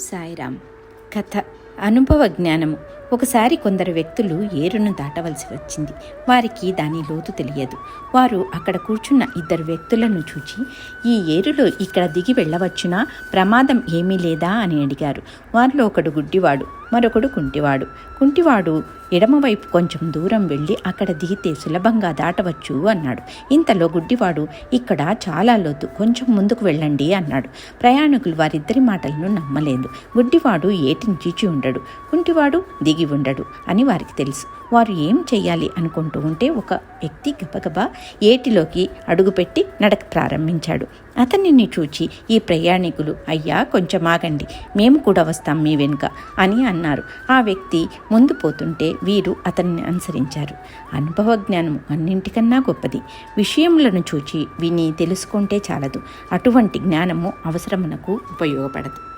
సాయిరామ్. కథ అనుభవ జ్ఞానము ఒకసారి కొందరు వ్యక్తులు ఏరును దాటవలసి వచ్చింది. వారికి దాని లోతు తెలియదు. వారు అక్కడ కూర్చున్న ఇద్దరు వ్యక్తులను చూచి ఈ ఏరులో ఇక్కడ దిగి వెళ్ళవచ్చునా? ప్రమాదం ఏమీ లేదా? అని అడిగారు. వారిలో ఒకడు గుడ్డివాడు మరొకడు కుంటివాడు. కుంటివాడు ఎడమవైపు కొంచెం దూరం వెళ్ళి అక్కడ దిగితే సులభంగా దాటవచ్చు అన్నాడు. ఇంతలో గుడ్డివాడు ఇక్కడ చాలా లోతు కొంచెం ముందుకు వెళ్ళండి అన్నాడు. ప్రయాణికులు వారిద్దరి మాటలను నమ్మలేదు. గుడ్డివాడు ఏటిని చీచి ఉండడు కుంటివాడు దిగి ఉండడు అని వారికి తెలుసు. వారు ఏం చేయాలి అనుకుంటూ ఉంటే ఒక వ్యక్తి గబగబా ఏటిలోకి అడుగుపెట్టి నడక ప్రారంభించాడు. అతనిని చూచి ఈ ప్రయాణికులు అయ్యా కొంచెం ఆగండి. మేము కూడా వస్తాం మీ వెనుక అని అన్నారు. ఆ వ్యక్తి ముందు పోతుంటే వీరు అతన్ని అనుసరించారు. అనుభవ జ్ఞానం అన్నింటికన్నా గొప్పది. విషయములను చూచి విని తెలుసుకుంటే చాలదు. అటువంటి జ్ఞానము అవసరమునకు ఉపయోగపడదు.